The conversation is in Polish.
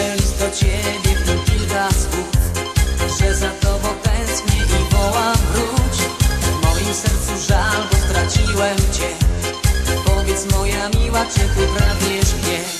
Piszę list do ciebie w nim kilka słów Że za tobą tęsknię i wołam wróć W moim sercu żal, bo straciłem cię Powiedz moja miła, czy ty pragniesz mnie?